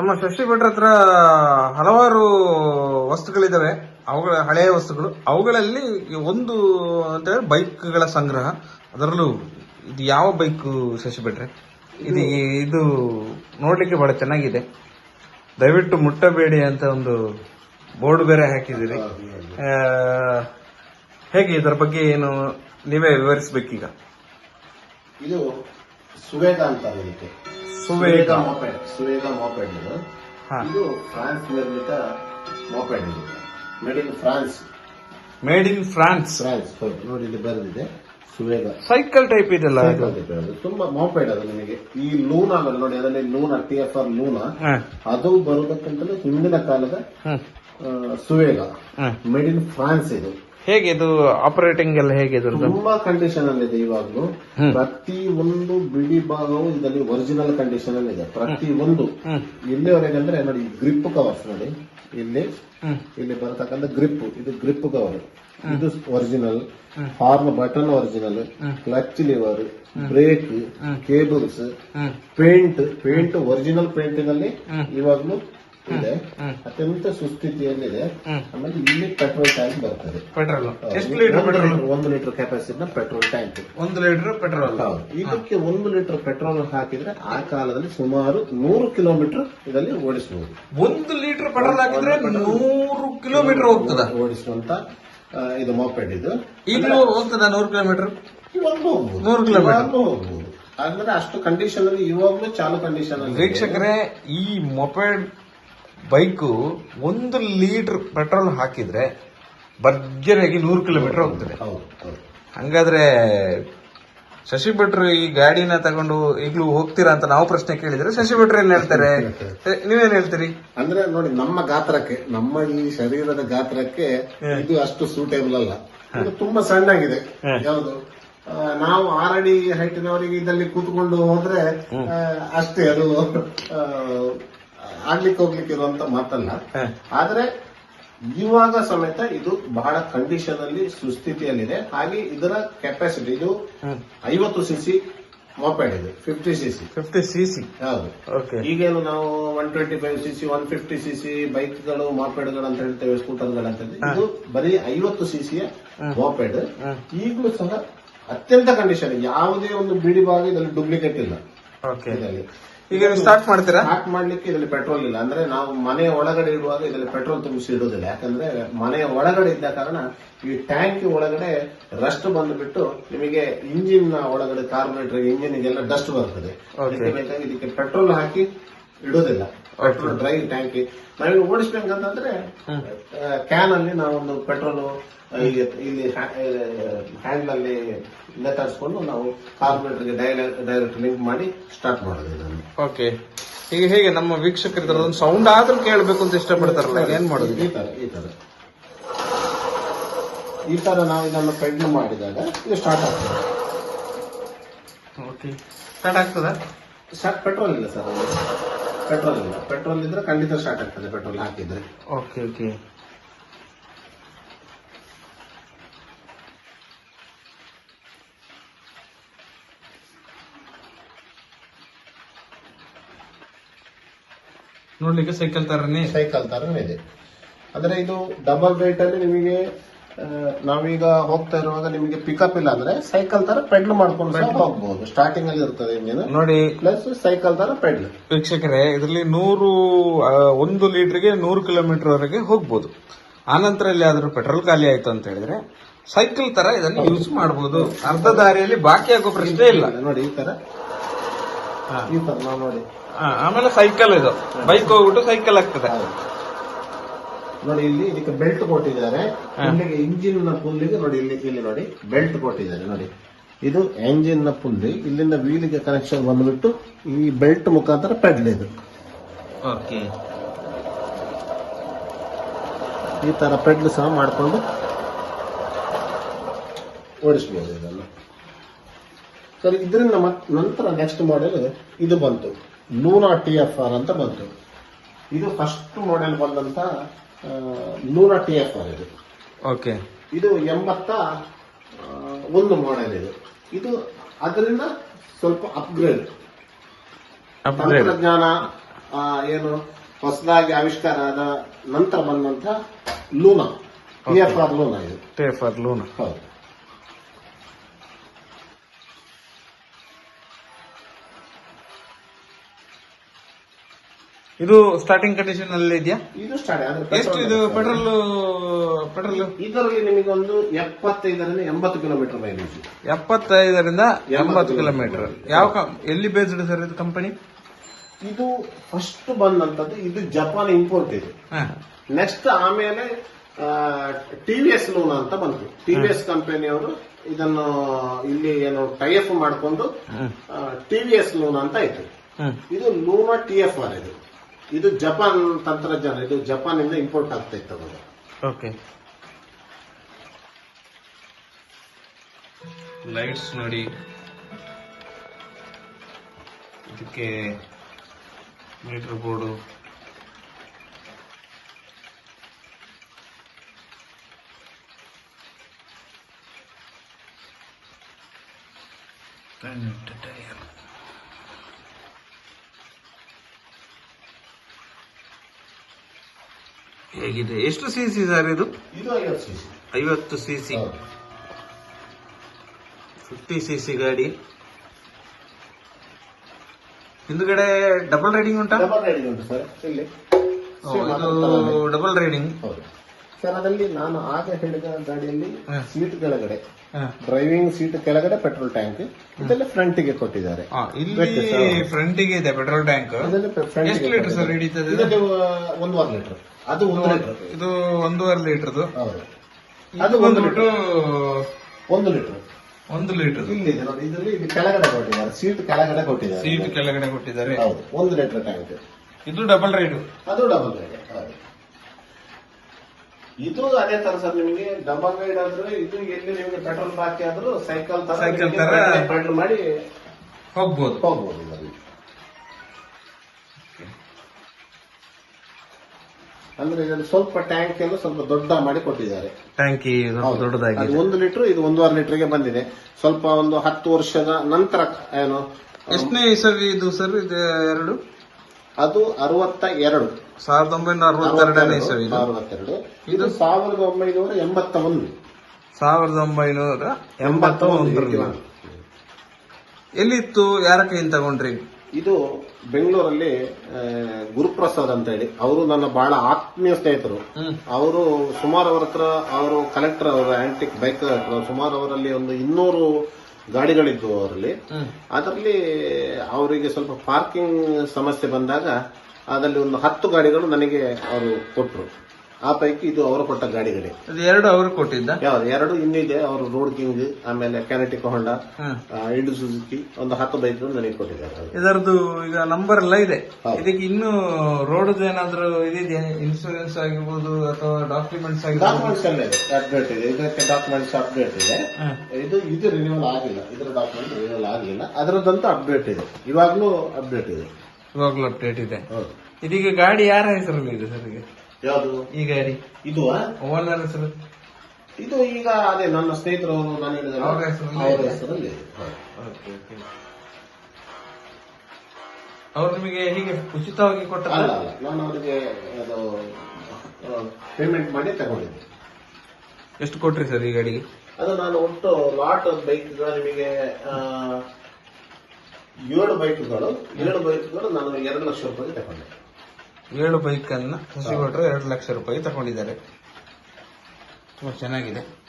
ನಮ್ಮ ಶಶಿ ಭಟ್ರ ಹತ್ರ ಹಲವಾರು ವಸ್ತುಗಳಿದ್ದಾವೆ ಅವುಗಳ ಹಳೆಯ ವಸ್ತುಗಳು. ಅವುಗಳಲ್ಲಿ ಒಂದು ಅಂತ ಬೈಕ್ಗಳ ಸಂಗ್ರಹ. ಅದರಲ್ಲೂ ಇದು ಯಾವ ಬೈಕ್ ಶಶಿ ಭಟ್ರೆ ಇದು ಇದು ನೋಡಲಿಕ್ಕೆ ಬಹಳ ಚೆನ್ನಾಗಿದೆ. ದಯವಿಟ್ಟು ಮುಟ್ಟಬೇಡಿ ಅಂತ ಒಂದು ಬೋರ್ಡ್ ಬೇರೆ ಹಾಕಿದ್ದೀರಿ. ಹೇಗೆ ಇದರ ಬಗ್ಗೆ ಏನು ನೀವೇ ವಿವರಿಸಬೇಕೀಗ? ಇದು ಸುವೇಗ ಅಂತ ಸುವೇಗ. ಮೊಪೆಡ್. ಸುವೇಗ ಮೊಪೆಡ್ ಇದು. ಇದು ಫ್ರಾನ್ಸ್ ನಿರ್ಮಿತ ಮೊಪೆಡ್ ಇದು. Made in France made in France France ಹೌದು ನೋಡಿ ಇಲ್ಲಿ ಬರೆದಿದೆ. ಸುವೇಗ. ಸೈಕಲ್ ಟೈಪ್ ಇದೆಲ್ಲ ತುಂಬಾ ಮೊಪೆಡ್ ಅದು ನಿಮಗೆ. ಈ ಲೂನಾ ನೋಡಿ ಅದರಲ್ಲಿ Luna T F R Luna. ಅದು ಬರುವುದಕ್ಕಿಂತಲೂ ಹಿಂದಿನ ಕಾಲದ ಸುವೇಗ. ಮೇಡ್ ಇನ್ ಫ್ರಾನ್ಸ್ ಇದು. ಹೇಗೆ ಇದು ಆಪರೇಟಿಂಗ್ ಎಲ್ಲ ಹೇಗೆ ತುಂಬಾ ಕಂಡೀಷನ್ ಅಲ್ಲಿ ಇದೆ ಇವಾಗಲೂ. ಪ್ರತಿ ಒಂದು ಬಿಡಿ ಭಾಗವು ಇದರಲ್ಲಿ ಒರಿಜಿನಲ್ ಕಂಡೀಷನ್ ಅಲ್ಲಿ ಇದೆ. ಪ್ರತಿ ಒಂದು. ಇಲ್ಲಿವರೆಗೆ ಅಂದ್ರೆ ನೋಡಿ ಗ್ರಿಪ್ ಕವರ್ಸ್ ನೋಡಿ. ಇಲ್ಲಿ. ಇಲ್ಲಿ ಬರತಕ್ಕಂಥ ಗ್ರಿಪ್ ಇದು ಗ್ರಿಪ್ ಕವರ್ ಇದು original form button original clutch lever brake cables. Paint paint original ಪೇಂಟ್ನಲ್ಲಿ ಇವಾಗ್ಲೂ ಇದೆ. ಅತ್ಯಂತ ಸುಸ್ಥಿತಿಯಲ್ಲಿದೆ. ಏನಿದೆ ಆಮೇಲೆ ಇಲ್ಲಿ ಪೆಟ್ರೋಲ್ ಟ್ಯಾಂಕ್ ಬರ್ತದೆ. ಪೆಟ್ರೋಲ್ ಎಷ್ಟು ಲೀಟರ್ ಒಂದು ಪೆಟ್ರೋಲ್ ಲೀಟರ್- ಒಂದು ಲೀಟರ್ ಕೆಪಾಸಿಟಿನ ಪೆಟ್ರೋಲ್ ಟ್ಯಾಂಕ್ ಒಂದು ಲೀಟರ್ ಪೆಟ್ರೋಲ್. ಇದಕ್ಕೆ ಒಂದು ಲೀಟರ್ ಪೆಟ್ರೋಲ್ ಹಾಕಿದ್ರೆ ಆ ಕಾಲದಲ್ಲಿ ಸುಮಾರು ನೂರು ಕಿಲೋಮೀಟರ್ ಇದರಲ್ಲಿ ಓಡಿಸಬಹುದು ಒಂದು ಲೀಟರ್ ಪೆಟ್ರೋಲ್ ಹಾಕಿದ್ರೆ ನೂರು ಕಿಲೋಮೀಟರ್ ಹೋಗ್ತದ. ಓಡಿಸುವಂತ ಇದು ಮೊಪೆಡ್ ಇದು. ಈಗಲೂ ಹೋಗ್ತದ ನೂರು ಕಿಲೋಮೀಟರ್. ನೂರು ಕಿಲೋಮೀಟರ್. ಅಂದ್ರೆ ಅಷ್ಟು ಕಂಡೀಷನ್ ಅಲ್ಲಿ ಇವಾಗ್ಲೂ ಚಾಲು ಕಂಡೀಷನ್ ಅಲ್ಲಿ ಇದೆ. ವೀಕ್ಷಕರೇ ಈ ಮೊಪೆಡ್ ಬೈಕು ಒಂದು ಲೀಟರ್ ಪೆಟ್ರೋಲ್ ಹಾಕಿದ್ರೆ ಭರ್ಜರಿಯಾಗಿ ನೂರು ಕಿಲೋಮೀಟರ್ ಹೋಗ್ತದೆ. ಹಂಗಾದ್ರೆ ಶಶಿ ಭಟ್ರು ಈ ಗಾಡಿನ ತಗೊಂಡು ಈಗಲೂ ಹೋಗ್ತೀರಾ ಅಂತ ನಾವು ಪ್ರಶ್ನೆ ಕೇಳಿದ್ರೆ ಶಶಿ ಭಟ್ರು ಏನ್ ಹೇಳ್ತಾರೆ? ನೀವೇನ್ ಹೇಳ್ತೀರಿ? ಅಂದ್ರೆ ನೋಡಿ ನಮ್ಮ ಗಾತ್ರಕ್ಕೆ ನಮ್ಮ ಈ ಶರೀರದ ಗಾತ್ರಕ್ಕೆ ಇದು ಅಷ್ಟು ಸೂಟೇಬಲ್ ಅಲ್ಲ. ಇದು ತುಂಬಾ ಸಣ್ಣಗಿದೆ. ಯಾವುದು? ನಾವು ಆರಡಿ ಹೈಟಿನವರಿಗೆ ಇದರಲ್ಲಿ ಕೂತ್ಕೊಂಡು ಹೋದ್ರೆ ಅಷ್ಟೇ ಅದು ಆಗ್ಲಿಕ್ಕೆ ಹೋಗ್ಲಿಕ್ಕೆ ಇರುವಂತ ಮಾತಲ್ಲ. ಆದ್ರೆ ಇವಾಗ ಸಮೇತ ಇದು ಬಹಳ ಕಂಡೀಷನ್ ಅಲ್ಲಿ ಸುಸ್ಥಿತಿಯಲ್ಲಿದೆ. ಹಾಗೆ ಇದರ ಕೆಪಾಸಿಟಿ ಇದು ಐವತ್ತು ಸಿಸಿ ಮೊಪೆಡ್ ಇದು fifty CC fifty C C ಹೌದು ಈಗೇನು ನಾವು one twenty five CC one fifty CC ಬೈಕ್ಗಳು ಮಾಪೆಡ್ಗಳು ಅಂತ ಹೇಳ್ತೇವೆ ಸ್ಕೂಟರ್ಗಳು ಅಂತ ಹೇಳ್ತೇವೆ. ಇದು ಬರೀ ಐವತ್ತು ಸಿಸಿಯ ಮಾಪೆಡ್ ಈಗಲೂ ಸಹ ಅತ್ಯಂತ ಕಂಡೀಷನ್ ಯಾವುದೇ ಒಂದು ಬಿಡಿ ಭಾಗ ಇದರಲ್ಲಿ ಡೂಪ್ಲಿಕೇಟ್ ಇಲ್ಲ. ಇದರಲ್ಲಿ. ಈಗ ನೀವು ಸ್ಟಾರ್ಟ್ ಮಾಡ್ತೀರಾ? ಸ್ಟಾರ್ಟ್ ಮಾಡ್ಲಿಕ್ಕೆ ಇದರಲ್ಲಿ ಪೆಟ್ರೋಲ್ ಇಲ್ಲ. ಅಂದ್ರೆ ನಾವು ಮನೆಯ ಒಳಗಡೆ ಇಡುವಾಗ ಇದರಲ್ಲಿ ಪೆಟ್ರೋಲ್ ತುಂಬಿಸಿ ಇಡುವುದಿಲ್ಲ ಯಾಕಂದ್ರೆ ಮನೆಯ ಒಳಗಡೆ ಇದ್ದ ಕಾರಣ ಈ ಟ್ಯಾಂಕ್ ಒಳಗಡೆ ರಸ್ಟ್ ಬಂದ್ಬಿಟ್ಟು ನಿಮಗೆ ಇಂಜಿನ್ ಒಳಗಡೆ ಕಾರ್ಬೋರೇಟರ್ ಇಂಜಿನ್ ಇದೆಲ್ಲ ಡಸ್ಟ್ ಬರ್ತದೆ. ಅದಕ್ಕೆ ಬೇಕಾಗಿ ಇದಕ್ಕೆ ಪೆಟ್ರೋಲ್ ಹಾಕಿ ಇಡೋದಿಲ್ಲ. ಡ್ರೈ ಟ್ಯಾಂಕ್ ನಾವೀಗ ಓಡಿಸ್ಬೇಕಂತಂದ್ರೆ ಕ್ಯಾನ್ ಅಲ್ಲಿ ನಾವೊಂದು ಪೆಟ್ರೋಲು ಇಲ್ಲಿ ಹ್ಯಾಂಡ್ ಅಲ್ಲಿ ನೇತಾಡಿಸ್ಕೊಂಡು ನಾವು ಕಾರ್ಬೋರೇಟರ್ಗೆ ಡೈರೆಕ್ಟ್ ಲಿಂಕ್ ಮಾಡಿ ಸ್ಟಾರ್ಟ್ ಮಾಡೋದು ಇದನ್ನು. ಓಕೆ. ಈಗ ಹೇಗೆ ನಮ್ಮ ವೀಕ್ಷಕರು ಸೌಂಡ್ ಆದ್ರೂ ಕೇಳಬೇಕು ಅಂತ ಇಷ್ಟಪಡ್ತಾರಲ್ಲ ಏನ್ ಮಾಡೋದು? ಈ ತರ ಈ ತರ. ಈ ತರ ನಾವು ಇದನ್ನು ಪೆಡ್ಲ್ ಮಾಡಿದಾಗ ಇದು ಸ್ಟಾರ್ಟ್ ಆಗ್ತದೆ. ಓಕೆ. ಸ್ಟಾರ್ಟ್ ಆಗ್ತದ? ಸರ್ ಪೆಟ್ರೋಲ್ ಇಲ್ಲ ಸರ್ ಪೆಟ್ರೋಲ್ ಇಲ್ಲ. ಪೆಟ್ರೋಲ್ ಇದ್ರೆ ಖಂಡಿತ ಸ್ಟಾರ್ಟ್ ಆಗ್ತದೆ ಪೆಟ್ರೋಲ್ ಹಾಕಿದ್ರೆ. ಓಕೆ ಓಕೆ ನೋಡ್ಲಿಕ್ಕೆ ಸೈಕಲ್ ತರನೇ? ಸೈಕಲ್ ತರನೇ ಇದೆ. ಅಂದ್ರೆ ಇದು ಡಬಲ್ ರೇಟ್ ಅಲ್ಲಿ ನಿಮಗೆ ನಾವೀಗ ಹೋಗ್ತಾ ಇರುವಾಗ ನಿಮಗೆ ಪಿಕಪ್ ಇಲ್ಲ ಅಂದ್ರೆ ಸೈಕಲ್ ತರ ಪೆಡ್ಲ್ ಮಾಡ್ಕೊಂಡು ಸಹ ಹೋಗ್ಬಹುದು ಸ್ಟಾರ್ಟಿಂಗ್ ಅಲ್ಲಿ ಇರ್ತದೆ ಇಂಜಿನ್ ನೋಡಿ. ಪ್ಲಸ್ ಸೈಕಲ್ ತರ ಪೆಡ್ಲ್ ವೀಕ್ಷಕರೇ ಇದರಲ್ಲಿ ನೂರು ಆ, ಒಂದು ಲೀಟರ್ಗೆ ನೂರು ಕಿಲೋಮೀಟರ್ ವರೆಗೆ ಹೋಗ್ಬೋದು. ಆನಂತರ ಇಲ್ಲಿ ಆದ್ರೂ ಪೆಟ್ರೋಲ್ ಖಾಲಿ ಆಯ್ತು ಅಂತ ಹೇಳಿದ್ರೆ ಸೈಕಲ್ ತರ ಇದನ್ನು ಯೂಸ್ ಮಾಡಬಹುದು ಅರ್ಧ ದಾರಿಯಲ್ಲಿ ಬಾಕಿ ಆಗೋ ಪ್ರಶ್ನೆ ಇಲ್ಲ. ನೋಡಿ ಈ ತರ. ಈ ತರ ನಾವು ನೋಡಿ. ಆ, ಆಮೇಲೆ ಸೈಕಲ್ ಇದು. ಬೈಕ್ ಹೋಗ್ಬಿಟ್ಟು ಸೈಕಲ್ ಆಗ್ತದೆ. ನೋಡಿ ಇಲ್ಲಿ ಇದಕ್ಕೆ ಬೆಲ್ಟ್ ಕೊಟ್ಟಿದ್ದಾರೆ. ಇಲ್ಲಿಗೆ ಇಂಜಿನ್ನ ಪುಲ್ಲಿಗೆ ನೋಡಿ ಇಲ್ಲಿ ಇಲ್ಲಿ ನೋಡಿ ಬೆಲ್ಟ್ ಕೊಟ್ಟಿದ್ದಾರೆ ನೋಡಿ. ಇದು ಎಂಜಿನ್ನ ಪುಲ್ಲಿ. ಇಲ್ಲಿಂದ ವೀಲಿಗೆ ಕನೆಕ್ಷನ್ ಬಂದ್ಬಿಟ್ಟು ಈ ಬೆಲ್ಟ್ ಮುಖಾಂತರ ಪೆಡ್ಲ್ ಇದು. ಓಕೆ. ಈ ತರ ಪೆಡ್ಲ್ ಸಹ ಮಾಡಿಕೊಂಡು ಓಡಿಸ್ಬೋದು ಇದನ್ನು. ಸರಿ ಇದರಿಂದ ನಂತರ ನೆಕ್ಸ್ಟ್ ಮಾಡೆಲ್ ಇದು. ಬಂತು. ಲೂನಾ ಟಿ ಎಫ್ ಆರ್ ಅಂತ ಬಂತು. ಇದು ಫಸ್ಟ್ ಮಾಡೆಲ್ ಬಂದಂತ ಲೂನಾ ಟಿ ಎಫ್ ಆರ್ ಇದು ಓಕೆ. ಇದು ಎಂಬತ್ತ ಒಂದು ಮಾಡೆಲ್ ಇದು. ಇದು ಅದರಿಂದ ಸ್ವಲ್ಪ ಅಪ್ಗ್ರೇಡ್ ತಂತ್ರಜ್ಞಾನ ಏನು ಹೊಸದಾಗಿ ಆವಿಷ್ಕಾರ ಆದ ನಂತರ ಬಂದಂತ Luna. T F R Luna ಇದು. For Luna. ಹೌದು. ಇದು ಸ್ಟಾರ್ಟಿಂಗ್ ಕಂಡೀಷನ್ ಅಲ್ಲಿ ಇದೆಯಾ? ಇದು ಸ್ಟಾರ್ಟ್ ಎಷ್ಟು ಇದು ಪೆಟ್ರೋಲ್ ಪೆಟ್ರೋಲ್ ಇದರಲ್ಲಿ ನಿಮಗೆ ಒಂದು ಎಪ್ಪತ್ತೈದರಿಂದ ಎಂಬತ್ತು ಕಿಲೋಮೀಟರ್ ಮೈಲೇಜ್ ಎಪ್ಪತ್ತೈದರಿಂದ ಎಂಬತ್ತು ಕಿಲೋಮೀಟರ್ ಯಾವ ಎಲ್ಲಿ ಬೇಸ್ಡ್ ಸರ್ ಇದು ಕಂಪನಿ ಇದು ಫಸ್ಟ್ ಬಂದಂತದ್ದು ಇದು ಜಪಾನ್ ಇಂಪೋರ್ಟ್ ಇದು. ನೆಕ್ಸ್ಟ್ ಆಮೇಲೆ ಟಿವಿಎಸ್ ಲೋನ್ ಅಂತ ಬಂತು. ಟಿವಿಎಸ್ ಕಂಪನಿಯವರು ಇದನ್ನು ಇಲ್ಲಿ ಏನು ಟೈಅಪ್ ಮಾಡಿಕೊಂಡು ಟಿವಿಎಸ್ ಲೋನ್ ಅಂತ ಇತ್ತು ಇದು ಲೂನಾ ಟಿ ಎಫ್ ಆರ್ ಇದು. ಇದು ಜಪಾನ್ ತಂತ್ರಜ್ಞಾನ ಇದು ಜಪಾನ್ ಇಂದ ಇಂಪೋರ್ಟ್ ಆಗ್ತಾ ಇತ್ತು ಅವಾಗ ಓಕೆ. ಲೈಟ್ಸ್ ನೋಡಿ. ಇದಕ್ಕೆ ಮೀಟರ್ ಬೋರ್ಡು ಟೈರ್ ಹೇಗಿದೆ? ಎಷ್ಟು ಸಿ ಸಿ ಸರ್ ಇದು? ಇದು ಐವತ್ತು ಸಿ ಸಿ ಐವತ್ತು C C fifty C C ಗಾಡಿ. ಹಿಂದ್ಗಡೆ ಡಬಲ್ ರೈಡಿಂಗ್ ಉಂಟಾ? ಡಬಲ್ ರೈಡಿಂಗ್ ಉಂಟು ಸರ್ ಇಲ್ಲಿ. ಇದು ಡಬಲ್ ರೈಡಿಂಗ್ ಹೌದು. ಅದರಲ್ಲಿ ನಾನು ಆಗ ಹೇಳಿದ ಗಾಡಿಯಲ್ಲಿ ಸೀಟ್ ಕೆಳಗಡೆ ಡ್ರೈವಿಂಗ್ ಸೀಟ್ ಕೆಳಗಡೆ ಪೆಟ್ರೋಲ್ ಟ್ಯಾಂಕ್ ಇದೆಲ್ಲ ಫ್ರಂಟ್ಗೆ ಕೊಟ್ಟಿದ್ದಾರೆ. ಇಲ್ಲಿ ಫ್ರಂಟ್ sir. ಇದೆ ಪೆಟ್ರೋಲ್ ಟ್ಯಾಂಕ್ ಎಷ್ಟು ಲೀಟರ್ ಸರ್. ಹಿಡಿತದೆ ಒಂದೂವರೆ ಲೀಟರ್ ಅದು ಒಂದು ಲೀಟರ್ ಇದು ಒಂದೂವರೆ ಲೀಟರ್ದು ಅದು ಒಂದು ಲೀಟರ್ ಒಂದು ಲೀಟರ್ ಒಂದು ಲೀಟರ್ ಇಲ್ಲಿದೆ ಇದರಲ್ಲಿ ಇದು ಕೆಳಗಡೆ ಕೊಟ್ಟಿದ್ದಾರೆ. ಸೀಟ್ ಕೆಳಗಡೆ ಕೊಟ್ಟಿದ್ದಾರೆ. ಸೀಟ್ ಕೆಳಗಡೆ ಕೊಟ್ಟಿದ್ದಾರೆ. ಹೌದು ಒಂದು ಲೀಟರ್ ಟ್ಯಾಂಕ್ ಇದು ಡಬಲ್ ರೈಡ್ ಅದು ಡಬಲ್ ರೈಡ್ ಇದು ಅದೇ ತರ ಸರ್ ನಿಮಗೆ ಡಬಲ್ ಗೈಡ್ ಆದ್ರೆ ಇದು ಎಲ್ಲಿ ನಿಮಗೆ ಪೆಟ್ರೋಲ್ ಬಾಕಿ ಆದ್ರೂ ಸೈಕಲ್ ತರ ಸೈಕಲ್ ತರ ಪೆಟ್ರೋಲ್ ಮಾಡಿ ಹೋಗ್ಬೋದು. ಹೋಗ್ಬೋದು ಅಂದ್ರೆ ಇದನ್ನು ಸ್ವಲ್ಪ ಟ್ಯಾಂಕ್ ಎಲ್ಲ ಸ್ವಲ್ಪ ದೊಡ್ಡ ಮಾಡಿ ಕೊಟ್ಟಿದ್ದಾರೆ. ಟ್ಯಾಂಕಿ ದೊಡ್ಡದಾಗಿ ಒಂದು ಲೀಟರ್ ಇದು ಒಂದೂವರೆ ಲೀಟರ್ಗೆ ಬಂದಿದೆ. ಸ್ವಲ್ಪ ಒಂದು ಹತ್ತು ವರ್ಷದ ನಂತರ ಏನು ಎಷ್ಟನೇ ಇಸವಿ ಇದು ಸರ್ ಇದು ಎರಡು? ಅದು ಅರವತ್ತ ಎರಡು. ಸಾವಿರದ ಒಂಬೈನೂರ ಅರವತ್ತೆರಡನೇ ಇಸವಿ ಇದು ಅರವತ್ತೆರಡು ಇದು ಸಾವಿರದ ಒಂಬೈನೂರ ಎಂಬತ್ತ ಒಂದು ಸಾವಿರದ ಒಂಬೈನೂರ ಎಂಬತ್ತ ಒಂದರಲ್ಲಿ ಎಲ್ಲಿತ್ತು? ಯಾರ ಕೈಯಿಂದ ತಗೊಂಡ್ರಿ? ಇದು ಬೆಂಗಳೂರಲ್ಲಿ ಗುರುಪ್ರಸಾದ್ ಅಂತ ಹೇಳಿ. ಅವರು ನನ್ನ ಬಹಳ ಆತ್ಮೀಯ ಸ್ನೇಹಿತರು. ಅವರು ಸುಮಾರು ಅವರ ಹತ್ರ ಅವರು ಕಲೆಕ್ಟರ್ ಅವರು ಆಂಟಿಕ್ ಬೈಕ್ ಸುಮಾರು ಅವರಲ್ಲಿ ಒಂದು ಇನ್ನೂರು ಗಾಡಿಗಳಿದ್ವು ಅವರಲ್ಲಿ. ಅದರಲ್ಲಿ ಅವರಿಗೆ ಸ್ವಲ್ಪ ಪಾರ್ಕಿಂಗ್ ಸಮಸ್ಯೆ ಬಂದಾಗ ಅದರಲ್ಲಿ ಒಂದು ಹತ್ತು ಗಾಡಿಗಳು ನನಗೆ ಅವರು ಕೊಟ್ಟರು ಆ ಪೈಕಿ ಇದು ಅವರು ಕೊಟ್ಟ ಗಾಡಿಗಳೇ. ಅದು ಎರಡು ಅವರು ಕೊಟ್ಟಿದ್ದ? ಯಾವ್ದು? ಎರಡು ಇನ್ನಿದೆ ಅವರು ರೋಡ್ ಕಿಂಗ್ ಆಮೇಲೆ ಕ್ಯಾನೆಟಿಕ್ ಹೊಂಡ ಇಂಡು ಸುಜುಕಿ ಒಂದು ಹತ್ತು ಬೈಕ್ ನನಗೆ ಕೊಟ್ಟಿದ್ದಾರೆ. ಇದರದ್ದು ಈಗ ನಂಬರ್ ಎಲ್ಲ ಇದೆ. ಇದಕ್ಕೆ ಇನ್ನು ರೋಡ್ ಏನಾದ್ರೂ ಇದಿದೆಯಾ? ಇನ್ಶೂರೆನ್ಸ್ ಆಗಿರ್ಬೋದು ಅಥವಾ ಡಾಕ್ಯುಮೆಂಟ್ಸ್ ಡಾಕ್ಯುಮೆಂಟ್ಸ್ ಎಲ್ಲ ಇದೆ. ಅಪ್ಡೇಟ್ ಇದೆ. ಇದಕ್ಕೆ ಡಾಕ್ಯುಮೆಂಟ್ಸ್ ಅಪ್ಡೇಟ್ ಇದೆ. ಇದು ಇದು ರಿನ್ಯೂವಲ್ ಆಗಿಲ್ಲ. ಇದರ ಡಾಕ್ಯುಮೆಂಟ್ ರಿನ್ಯೂವಲ್ ಆಗಿಲ್ಲ. ಅದರದ್ದಂತೂ ಅಪ್ಡೇಟ್ ಇದೆ. ಇವಾಗ್ಲೂ ಅಪ್ಡೇಟ್ ಇದೆ. ಇವಾಗ್ಲೂ ಅಪ್ಡೇಟ್ ಇದೆ. ಹೌದು. ಇದೀಗ ಗಾಡಿ ಯಾರ ಹೆಸರಲ್ಲಿ ಇದೆ ಸರ್ ಈಗ? ಯಾವುದು? ಈ ಗಾಡಿ. ಇದು ಓನರ್ ಹೆಸರು? ಇದು ಈಗ ಅದೇ ನನ್ನ ಸ್ನೇಹಿತರು ನಾನು ಹೇಳಿದ ಅವ್ರ ಹೆಸರಲ್ಲಿ ಅವರ. ಹೆಸರಲ್ಲಿ ನಿಮಗೆ ಹೀಗೆ ಉಚಿತವಾಗಿ ಕೊಟ್ಟ ಅಲ್ಲ ಅಲ್ಲ. ನಾನು ಅವರಿಗೆ ಅದು ಪೇಮೆಂಟ್ ಮಾಡಿ ತಗೊಂಡಿದ್ದೆ. ಎಷ್ಟು ಕೊಟ್ರಿ ಸರ್ ಈ ಗಾಡಿಗೆ? ಅದು ನಾನು ಒಟ್ಟು ಲಾಟ್ ಬೈಕ್ ನಿಮಗೆ ಏಳು ಬೈಕ್ಗಳು ಏಳು ಬೈಕ್ಗಳು ನಾನು ಎರಡು ಲಕ್ಷ ರೂಪಾಯಿ ತಗೊಂಡೆ. ಏಳು ಬೈಕನ್ನು ಅನ್ನ ಶಶಿ ಎರಡು ಲಕ್ಷ ರೂಪಾಯಿ ತಗೊಂಡಿದ್ದಾರೆ. ತುಂಬಾ ಚೆನ್ನಾಗಿದೆ.